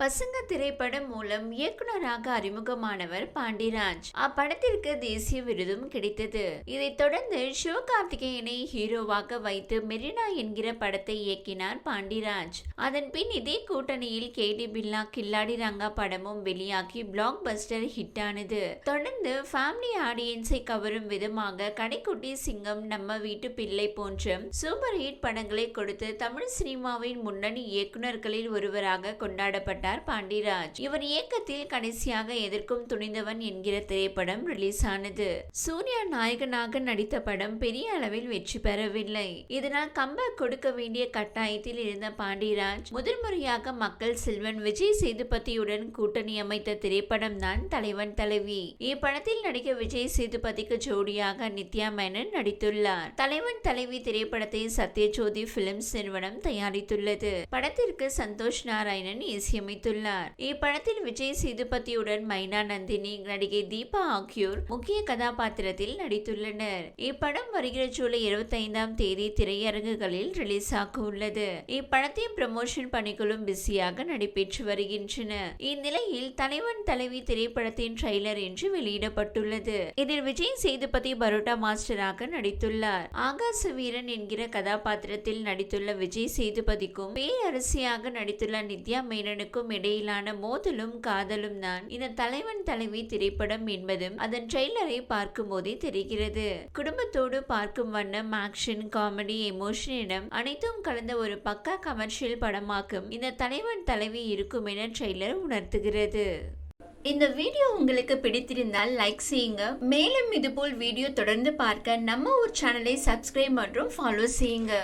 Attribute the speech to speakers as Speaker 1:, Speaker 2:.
Speaker 1: பசங்க திரைப்படம் மூலம் இயக்குனராக அறிமுகமானவர் பாண்டிராஜ் அப்படத்திற்கு தேசிய விருதும் கிடைத்தது. இதைத் தொடர்ந்து சிவகார்த்திகேயனை ஹீரோவாக வைத்து மெரினா என்கிற படத்தை இயக்கினார் பாண்டிராஜ் அதன் பின் இதே கூட்டணியில் கேடி பில்லா கில்லாடி ரங்கா படமும் வெளியாகி பிளாக் பஸ்டர் ஹிட் ஆனது தொடர்ந்து ஃபேமிலி ஆடியன்ஸை கவரும் விதமாக கடைக்குட்டி சிங்கம் நம்ம வீட்டு பிள்ளை போன்ற சூப்பர் ஹிட் படங்களை கொடுத்து தமிழ் சினிமாவின் முன்னணி இயக்குனர்களில் ஒருவராக கொண்டாடப்பட்டார். பாண்டிராஜ் இவர் இயக்கத்தில் கடைசியாக எதிர்க்கும் துணிந்தவன் என்கிற திரைப்படம் ரிலீஸ் ஆனது சூர்யா நாயகனாக நடித்த படம் பெரிய அளவில் வெற்றி பெறவில்லை. இதனால் கம்பேக் கொடுக்க வேண்டிய கட்டாயத்தில் இருந்த பாண்டிராஜ் முதன்முறையாக மக்கள் செல்வன் விஜய் சேதுபதியுடன் கூட்டணி அமைத்த திரைப்படம் தான் தலைவன் தலைவி. இப்படத்தில் நடிக்க விஜய் சேதுபதிக்கு ஜோடியாக நித்யா மேனன் நடித்துள்ளார். தலைவன் தலைவி திரைப்படத்தை சத்யஜோதி பிலிம்ஸ் நிறுவனம் தயாரித்துள்ளது. படத்திற்கு சந்தோஷ் நாராயணன் நடித்துள்ளார் இப்படத்தில் விஜய் சேதுபதியுடன் மைனா நந்தினி நடிகை தீபா ஆகியோர் முக்கிய கதாபாத்திரத்தில் நடித்துள்ளனர். இப்படம் வருகிற ஜூலை இருபத்தி ஐந்தாம் தேதி திரையரங்குகளில் ரிலீஸ் ஆக உள்ளது இப்படத்தின் ப்ரமோஷன் பணிகளும் பிஸியாக நடைபெற்று வருகின்றன. இந்நிலையில் தலைவன் தலைவி திரைப்படத்தின் ட்ரெய்லர் என்று வெளியிடப்பட்டுள்ளது. இதில் விஜய் சேதுபதி பரோட்டா மாஸ்டராக நடித்துள்ளார். ஆகாச வீரன் என்கிற கதாபாத்திரத்தில் நடித்துள்ள விஜய் சேதுபதிக்கும் பேரரசியாக நடித்துள்ள நித்யா மேனனுக்கும் இடையிலான மோதலும் காதலும் தான். இந்த தலைவன் தலைவி திரைப்படம் என்பதும் அதன் ட்ரெய்லரை பார்க்கும் போதே தெரிகிறது. குடும்பத்தோடு பார்க்கும் வண்ணம் ஆக்ஷன் காமெடி எமோஷனிடம் அனைத்தும் கலந்த ஒரு பக்கா கமர்ஷியல் படமாக்கும் இந்த தலைவன் தலைவி இருக்கும் என ட்ரெய்லர் உணர்த்துகிறது. இந்த வீடியோ உங்களுக்கு பிடித்திருந்தால் லைக் செய்யுங்க. மேலும் இதுபோல் வீடியோ தொடர்ந்து பார்க்க நம்ம ஒரு சேனலை சப்ஸ்கிரைப் மற்றும் ஃபாலோ செய்யுங்க.